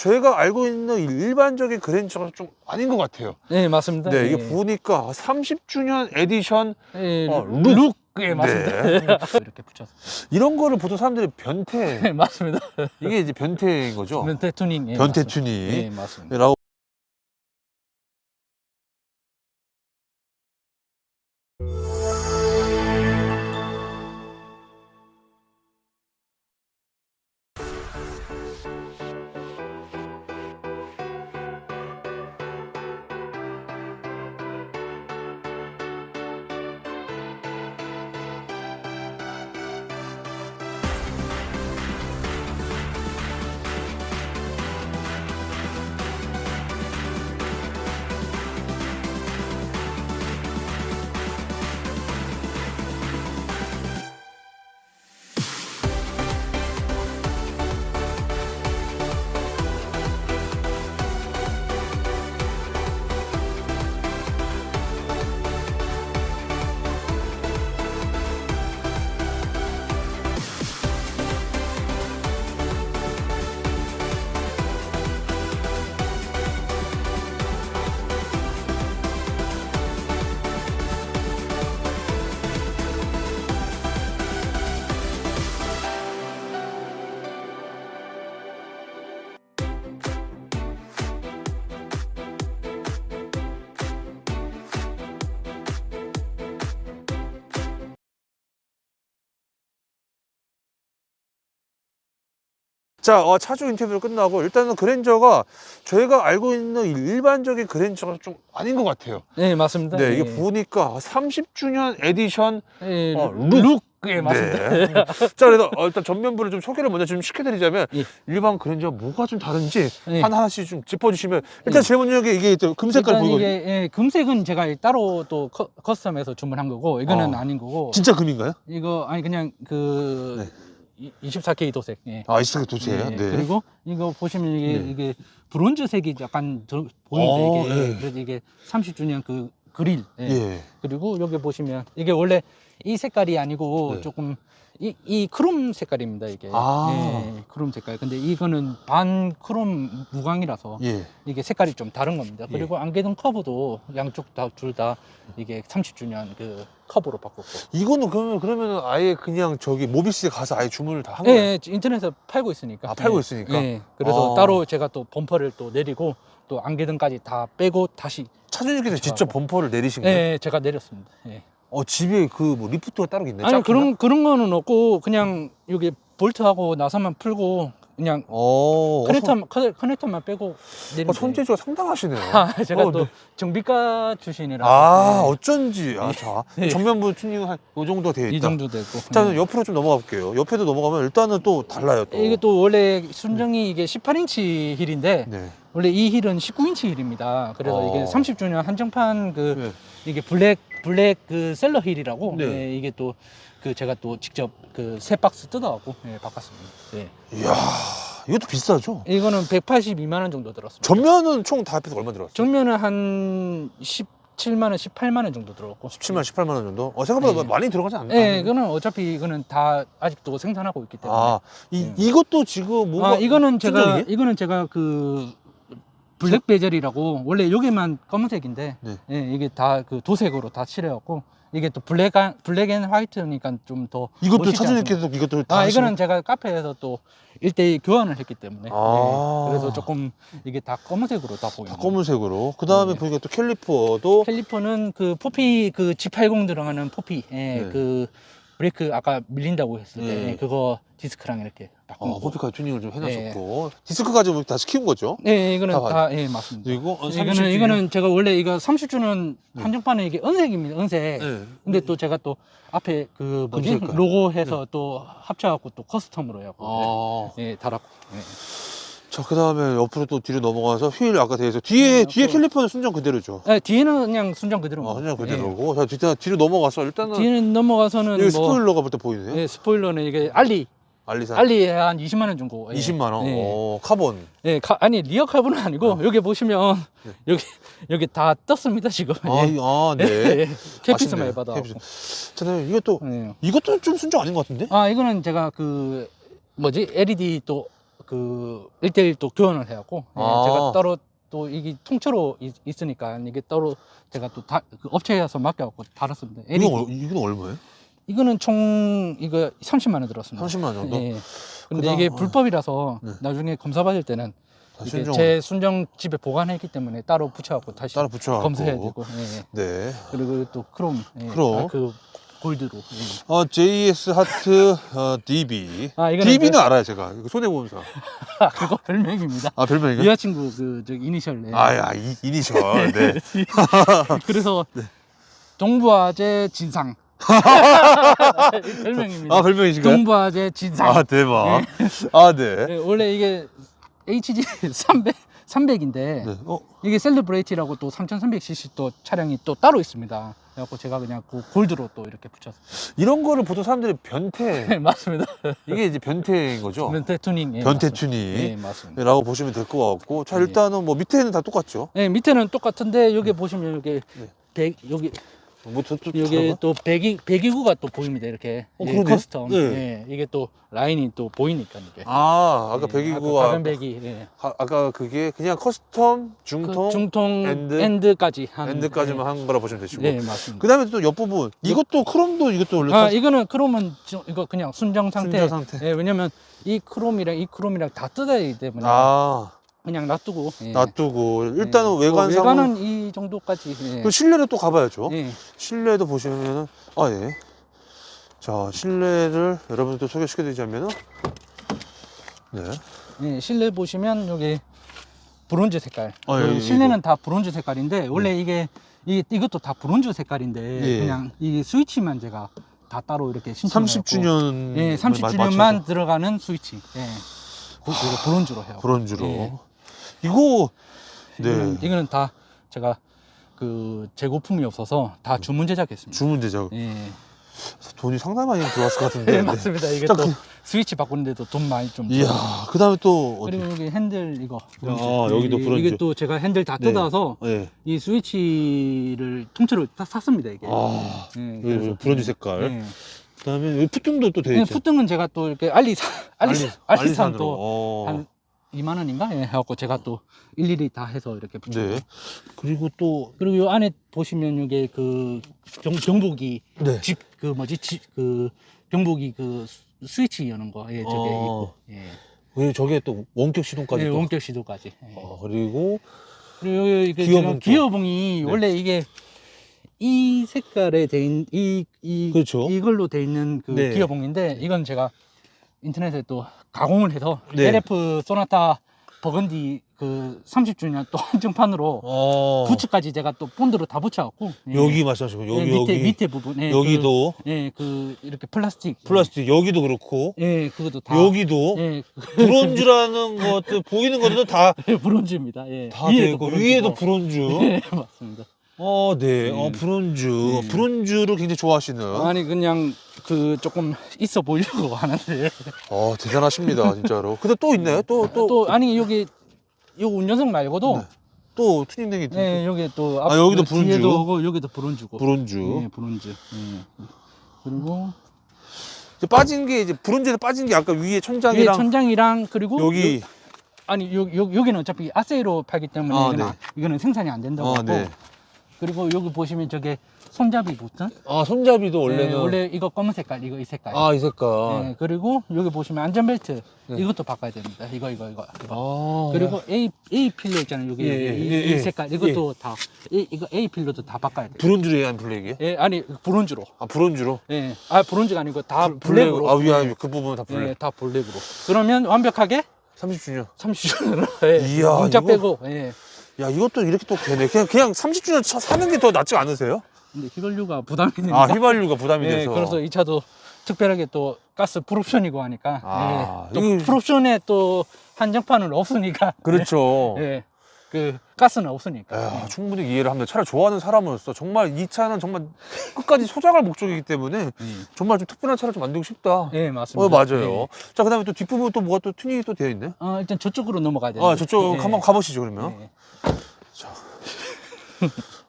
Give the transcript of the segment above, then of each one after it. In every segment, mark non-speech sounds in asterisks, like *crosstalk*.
저희가 알고 있는 일반적인 그랜저가 좀 아닌 것 같아요. 네, 맞습니다. 네, 이게 예. 보니까 30주년 에디션 예, 어, 룩, 룩. 룩. 예, 맞습니다. 네. *laughs* 이렇게 붙여서. 이런 거를 보통 사람들이 변태 *laughs* 네, 맞습니다. 이게 이제 변태인 거죠. 변태 투닝. 예, 변태 맞습니다. 튜닝. 예, 맞습니다. 라고 자, 어, 차주 인터뷰를 끝나고 일단은 그랜저가 저희가 알고 있는 일반적인 그랜저가 좀 아닌 것 같아요. 네, 맞습니다. 네, 예. 이게 보니까 30주년 에디션 예, 어, 룩. 룩. 룩. 예, 맞습니다. 네. *laughs* 자, 그래서 어, 일단 전면부를 좀 소개를 먼저 좀 시켜드리자면 예. 일반 그랜저 뭐가 좀 다른지 예. 하나 하나씩 좀 짚어주시면 일단 예. 제일 먼저 이게 또 금색깔 보이거든요. 이게 예, 금색은 제가 따로 또 커, 커스텀해서 주문한 거고 이거는 어. 아닌 거고 진짜 금인가요? 이거 아니 그냥 그이 24K 도색. 예. 아, 이스크 도체예요. 예, 네. 그리고 이거 보시면 이게 네. 이게 브론즈색이 약간 더 어, 보이는데 이게 예. 그래서 이게 30주년 그 그릴. 예. 예. 그리고 여기 보시면 이게 원래 이 색깔이 아니고 네. 조금 이, 이 크롬 색깔입니다 이게 아. 예, 크롬 색깔 근데 이거는 반 크롬 무광이라서 예. 이게 색깔이 좀 다른 겁니다 예. 그리고 안개등 커브도 양쪽 다 둘 다 이게 30주년 그 커브로 바꿨고 이거는 그러면 그러면 아예 그냥 저기 모비스에 가서 아예 주문을 다한 예, 거예요? 예, 인터넷에서 팔고 있으니까 아, 팔고 예, 있으니까? 예, 그래서 아. 따로 제가 또 범퍼를 또 내리고 또 안개등까지 다 빼고 다시 차주님께서 직접. 범퍼를 내리신 예, 거예요? 예, 제가 내렸습니다 예. 어 집에 그 뭐 리프트가 따로 있나요? 아니? 그런 그런 거는 없고 그냥 여기 볼트하고 나사만 풀고 그냥 어, 커넥터 커- 커넥터만 빼고 내리면 어, 손재주가 상당하시네요. *laughs* 아, 제가 어, 또 네. 정비과 출신이라 아 네. 어쩐지 아, 자 예. 전면부 튜닝 한요 정도 되어 있다. 이 정도 되고 일단은 옆으로 좀 넘어가 볼게요. 옆에도 넘어가면 일단은 또 달라요. 또. 이게 또 원래 순정이 이게 18인치 힐인데 네. 원래 이 힐은 19인치 힐입니다. 그래서 어. 이게 30주년 한정판 그 네. 이게 블랙 블랙 그 셀러 힐이라고 네. 예, 이게 또 그 제가 또 직접 그새 박스 뜯어갖고 예, 바꿨습니다. 예. 이야 이것도 비싸죠? 이거는 182만 원 정도 들었습니다. 전면은 총 다 합해서 얼마 들어갔어요? 정면은 한 17만 원, 18만 원 정도 들었고. 17만 18만 원 정도? 어 생각보다 네. 많이 들어가지 않나요? 예, 이거는 어차피 이거는 다 아직도 생산하고 있기 때문에. 아, 이, 네. 이것도 지금 뭐가 아, 이거는 제가? 이거는 제가 그 블랙 베젤이라고 원래 여기만 검은색인데 네. 예, 이게 다 그 도색으로 다 칠해갖고 이게 또 블랙 안- 블랙 앤 화이트니까 좀 더 이것도 차주님께서 이것도 다 아 하시는 이거는 제가 카페에서 또 일대일 교환을 했기 때문에 아. 예, 그래서 조금 이게 다 검은색으로 다 보이는 다. 검은색으로 그 다음에 네. 보니까 또 캘리퍼도 캘리퍼는 그 포피 그 G80 들어가는 포피 예, 네. 그 브레이크 아까 밀린다고 했을 때 네. 예, 그거 디스크랑 이렇게 바꾼 어, 거. 호피카 튜닝을 좀 해놨었고 디스크까지 뭐 다시 키운 거죠? 네, 이거는 다 다, 예, 맞습니다. 그리고 어, 이거는 30 이거는 제가 원래 이거 30주년 네. 한정판은 이게 은색입니다. 은색. 네. 근데 또 제가 또 앞에 그 뭐지 금색깔. 로고 해서 또 합쳐갖고 또 커스텀으로 해갖고 아. 예, 달았고. 예. 자, 그 다음에 옆으로 또 뒤로 넘어가서 휠 아까 대해서 뒤에 네, 뒤에. 캘리퍼는 순정 그대로죠. 예, 뒤에는 그냥 순정 그대로. 아, 순정 그대로고. 자, 뒤 뒤로 넘어가서 일단은 뒤에는 넘어가서는 여기 뭐 스포일러가 볼 때 보이네요. 예, 스포일러는 이게 알리 알리산 알리 한 20만 원 정도. 예. 20만 원. 예. 어, 카본. 예, 카- 아니 리어 카본은 아니고 여기 보시면 네. 여기 여기 다 떴습니다 지금. 아, 예. 이- 아, 네. 예, 캐피스만 아쉽네요. 캐피스. 자, 그다음에 이것도 예. 이것도 좀 순정 아닌 것 같은데? 아 이거는 제가 그 뭐지 LED 또 그 1대1 또 교환을 해갖고 예, 아. 제가 따로 또 이게 통째로 있, 으니까 이게 따로 제가 또 다, 그 업체에서 맡겨갖고 달았습니다. LED. 이건, 얼- 이건 얼마예요? 이거는 총 이거 30만 원 들었습니다. 30만 원 정도? 예. 근데 그다음- 이게 어. 불법이라서 네. 나중에 검사 받을 때는 다 이게 제 순정 집에 보관했기 때문에 따로 붙여갖고 다시 따로 붙여갖고. 검사해야 되고 예, 예. 네. 그리고 또 크롬 예. 크롬. 아, 그 골드로 예. 어, JS 하트 어, DB. 아, 이거는 DB는 그- 알아요, 제가. 이거 손해보험사. 아, *laughs* 그거 별명입니다. 아, 별명이가? 여자친구 그저 이니셜 예. 아, 야, 이, 이니셜. *laughs* 네. *laughs* 그래서 동부화재 진상 별명입니다. 아, 별명이신가요? 동부화재 진상. 아, 대박. 아, 네. 예, 원래 이게 HG 300 300인데 네. 어, 이게 셀러브레이티라고 또 3300cc 또 차량이 또 따로 있습니다. 그래갖고 제가 그냥 그 골드로 또 이렇게 붙였어요. 이런 거를 보통 사람들이 변태. *laughs* 네, 맞습니다. 이게 이제 변태인 거죠? 변태 투닝. 예, 변태 맞습니다. 튜닝. 네, 맞습니다. 라고 보시면 될 것 같고. 자, 네. 일단은 뭐 밑에는 다 똑같죠? 네, 밑에는 똑같은데 여기 보시면 여기 네. 백 여기 뭐, 여기? 또 배기 배기구가 또 보입니다. 이렇게 어, 예, 그러네. 커스텀. 네. 예, 이게 또 라인이 또 보이니까 이게. 아, 아까 예, 배기구와. 아까 가변 배기. 예. 아, 아까 그게 그냥 커스텀, 그 중통, 중통 엔드? 엔드 까지 한 엔드까지만 한 거라 보시면 되시고. 네, 네, 맞습니다. 그 다음에 또 옆부분. 이것도 크롬도 이것도 원래 아, 이거는 크롬은 지- 이거 그냥 순정 상태. 순정 상태. 예, 왜냐면 이 크롬이랑 이 크롬이랑 다 뜯어야 되기 때문에 아, 그냥 놔두고. 예. 놔두고. 일단은 예. 외관 상은. 외관은 이 정도까지. 예. 그 실내를 또 가봐야죠. 예. 실내도 보시면은, 아, 예. 자, 실내를 여러분들 소개시켜드리자면은, 네. 예, 실내 보시면 여기 브론즈 색깔. 아, 예, 그 예, 실내는 다 브론즈 색깔인데 원래 이게 이 이것도 다 브론즈 색깔인데 예. 그냥 이 스위치만 제가 다 따로 이렇게 신청을 30주년. 예, 30주년만 들어가는 스위치. 예. 그, 그 브론즈로 해요. 브론즈로. 예. 이거, 이거는, 네. 이거는 다 제가 그 재고품이 없어서 다 주문 제작했습니다. 주문 제작. 예. 돈이 상당히 많이 들어왔을 것 같은데. *laughs* 네, 맞습니다. 이게 자, 또 그- 스위치 바꾸는데도 돈 많이 좀. 이야. 그 다음에 또, 어디? 그리고 여기 핸들 이거. 브론즈. 아, 여기도 이- 브론즈. 이게 또 제가 핸들 다 네. 뜯어서 예. 이 스위치를 통째로 다 샀습니다 이게. 아, 예, 여기 그래서- 브론즈 색깔. 예. 그 다음에 여기 푸등도 또 되어 예, 있죠. 푸등은 제가 또 이렇게 알리산 알리산 알리산 또 어. 한 2만 원인가 예, 해갖고 제가 또 일일이 다 해서 이렇게 붙이고. 네. 그리고 또, 그리고 요 안에 보시면 이게 그 경, 경보기 네. 집 그 뭐지 집 그 경보기 그 스- 스위치 여는 거 예, 저게 어. 있고 예. 그리고 저게 또 원격 시동까지. 예, 또. 원격 시도까지. 예. 어, 그리고, 그리고 이게 기어봉. 기어봉이 네. 원래 이게 이 색깔에 돼있 이이 그렇죠. 이걸로 돼 있는 그 네. 기어봉인데 이건 제가 인터넷에 또 가공을 해서 네. LF 소나타 버건디 그 30주년 또 *laughs* 한정판으로 어. 부츠까지 제가 또 본드로 다 붙여갖고 예. 여기 말씀하시고, 예, 여기, 밑에 여기. 밑에 부분 예, 여기도. 그, 예, 그 이렇게 플라스틱 플라스틱, 여기도 그렇고. 예, 그것도 다 여기도. 예, 브론즈라는 *laughs* 것들, 보이는 것들도 다, 브론즈입니다. 예. 다 되고, 위에도 브론즈. 예, *laughs* 맞습니다. 어, 네. 어, 음. 브론즈. 음. 브론즈를 굉장히 좋아하시는. 아니 그냥 그 조금 있어 보이려고 *laughs* 하는데 어, 대단하십니다, 진짜로. 근데 또 있나요? 또, 또, 또, 아니 여기 요 운전석 말고도 네. 있- 네, 여기 또 아, 여기도 뒤에도 브론즈? 오고 여기도 브론즈고 브론즈. 네, 브론즈 예. 그리고 이제 빠진 게 이제 브론즈에 빠진 게 아까 위에 위에 천장이랑 천장이랑 그리고 여기 요- 아니 요, 요, 여기는 어차피 아세이로 팔기 때문에 아, 이거는, 네. 안- 이거는 생산이 안 된다고 아, 하고 네. 그리고 여기 보시면 저게 손잡이 버튼 아, 손잡이도 원래는 네, 원래 이거 검은 색깔 이거 이 색깔 아, 이 색깔. 네, 그리고 여기 보시면 안전벨트 네. 이것도 바꿔야 됩니다 이거 이거 이거, 이거. 아. 그리고 A A 필러 있잖아요. 여기 예, 예, 이, 예, 이 예. 색깔 이것도 다 이, 이거 A 필러도 다 바꿔야 돼요. 브론즈로 해야 하는 블랙이에요? 예, 아니 브론즈로. 아, 브론즈로. 예, 아 브론즈가 아니고 다 블- 블랙으로. 아, 위에 그 부분은 다 블랙. 예, 다 블랙으로. 그러면 완벽하게 30주년. 30주년으로. 예, 이야, 문자 이거- 빼고. 예. 야, 이것도 이렇게 또 되네. 그냥 그냥 30주년 차 사는 게 더 낫지 않으세요? 근데 휘발유가 부담이 되니까. 아, 휘발유가 부담이 예, 돼서. 그래서 이 차도 특별하게 또 가스 풀옵션이고 하니까. 아, 예, 또 이거- 풀옵션에 또 한정판은 없으니까. 그렇죠. 예, *laughs* 예. 그 가스는 없으니까. 야, 예. 충분히 이해를 합니다. 차를 좋아하는 사람으로서 정말 이 차는 정말 끝까지 소장할 목적이기 때문에 예. 정말 좀 특별한 차를 좀 만들고 싶다. 예, 맞습니다. 어, 맞아요. 예. 자, 그 다음에 또 뒷부분 또 뭐가 또 튜닝이 또 되어 있네? 어, 일단 저쪽으로 넘어가야 돼요. 아, 저쪽 예. 한번 가보시죠, 그러면. 예.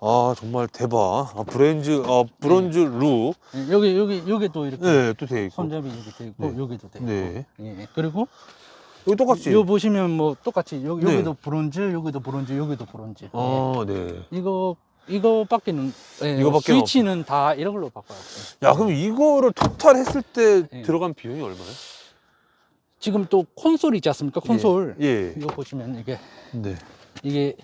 아, 정말 대박. 아, 브렌즈, 어, 브론즈 룩. 예, 여기 여기 여기도 이렇게 네, 또 되어 있고. 손잡이 이렇게 돼 있고 네. 여기도 돼 있고. 네. 예. 그리고 여기 똑같지? 요 보시면 뭐 똑같이 여, 네. 여기도 브론즈, 여기도 브론즈, 여기도 브론즈. 아, 네. 예. 이거 이거밖에는 예, 이거밖에는 스위치는 다 이런 걸로 바꿔요. 야, 그럼 이거를 토탈 했을 때 네. 들어간 비용이 얼마예요? 지금 또 콘솔 있지 않습니까? 콘솔. 예. 예. 이거 보시면 이게 네. 이게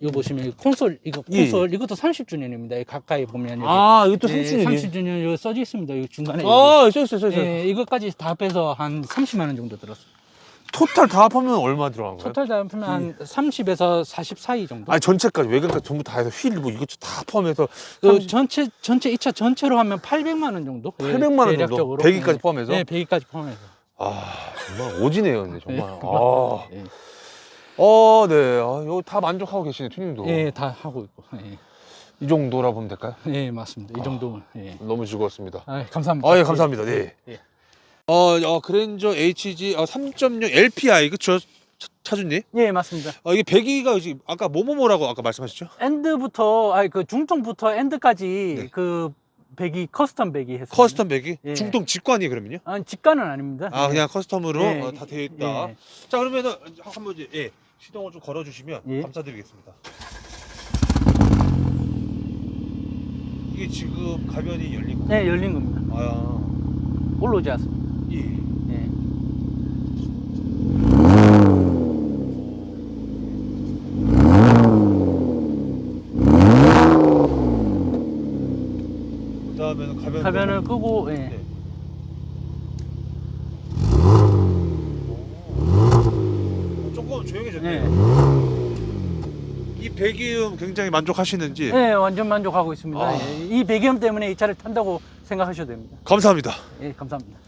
이거 보시면 이 콘솔 이거 예. 콘솔 이것도 30주년입니다. 가까이 보면 여기 아, 이것도 예, 30주년이 30주년 여기 써져 있습니다. 여기 중간에 아, 있어, 있어, 있어. 여기. 있어. 예, 이것까지 다 합해서 한 30만 원 정도 들었어요. 토탈 다 합하면 얼마 들어간 거예요? 토탈 다 합하면 한 30에서 40 사이 정도. 아니, 전체까지, 외관까지 전부 다 해서 휠, 뭐 이것도 다 포함해서 그 30 전체 전체 2차 전체로 하면 800만 원 정도. 예, 800만 원 정도? 대략적으로. 배기까지 예. 포함해서? 네, 배기까지 포함해서. 아, 정말 오지네요, 근데 정말. 예. 아. 예. 어, 네. 아, 이거 다 만족하고 계시네, 튜닝도. 예, 다 하고 있고. 예, 이 정도라 보면 될까요? 예 맞습니다. 이 정도면. 예. 너무 즐거웠습니다. 아, 감사합니다. 아, 예, 감사합니다. 네. 예. 어, 어 그랜저 HG 어, 3.0 LPI, 그쵸? 차- 차주님? 예, 맞습니다. 어, 이게 배기가 지금 아까 뭐뭐뭐라고 아까 말씀하셨죠? 엔드부터 아니 그 중통부터 엔드까지 네. 그 배기 커스텀 배기 했어요. 커스텀 배기? 예. 중동 직관이 그러면요? 아니 직관은 아닙니다. 아, 예. 그냥 커스텀으로 예, 어, 다 되어 있다. 예. 자, 그러면은 한번 이제 예, 시동을 좀 걸어 주시면 예. 감사드리겠습니다. 이게 지금 가변이 열린 거. 네, 열린 겁니다. 아, 올라오지 않습니다. 예. 예. 그다음에는 가변 가변을 끄고 예. 네. 조용해졌네요. 예. 이 배기음 굉장히 만족하시는지 예, 완전 만족하고 있습니다. 아. 예. 이 배기음 때문에 이 차를 탄다고 생각하셔도 됩니다. 감사합니다. 예, 감사합니다.